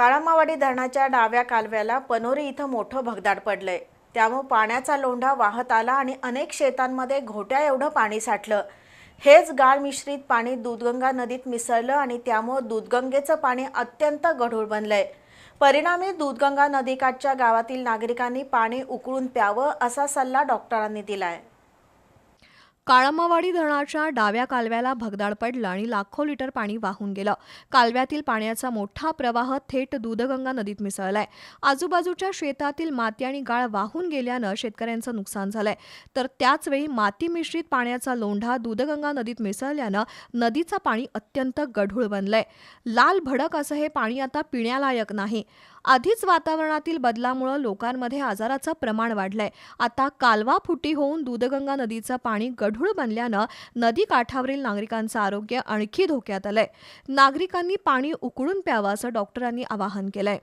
काळामावाडी धरणाच्या डाव्या कालव्याला पनोरी इथं मोठं भगदाड पडलंय. त्यामुळे पाण्याचा लोंढा वाहत आला आणि अनेक शेतांमध्ये घोट्या एवढं पाणी साठलं. हेच गाळ मिश्रित पाणी दूधगंगा नदीत मिसळलं आणि त्यामुळे दूधगंगेचं पाणी अत्यंत गढूळ बनलंय. परिणामी दूधगंगा नदीकाठच्या गावातील नागरिकांनी पाणी उकळून प्यावं असा सल्ला डॉक्टरांनी दिलाय. काळमावाडी धरणाच्या डाव्या कालव्याला भगदाड पडलं आणि लाखो लिटर पाणी वाहून गेलं. कालव्यातील पाण्याचा मोठा प्रवाह थेट दूधगंगा नदीत मिसळलाय. आजूबाजूच्या शेतातील माती आणि गाळ वाहून गेल्यानं शेतकऱ्यांचं नुकसान झालंय. तर त्याचवेळी माती मिश्रित पाण्याचा लोंढा दूधगंगा नदीत मिसळल्यानं नदीचं पाणी अत्यंत गढूळ बनलंय. लाल भडक असं हे पाणी आता पिण्यालायक नाही. आधीच वातावरणातील बदलामुळं लोकांमध्ये आजाराचं प्रमाण वाढलंय. आता कालवा फुटी होऊन दूधगंगा नदीचं पाणी गढूळ बनल्यानं नदी काठावरील नागरिकांचं आरोग्य आणखी धोक्यात आलंय. नागरिकांनी पाणी उकळून प्यावं असं डॉक्टरांनी आवाहन केलंय.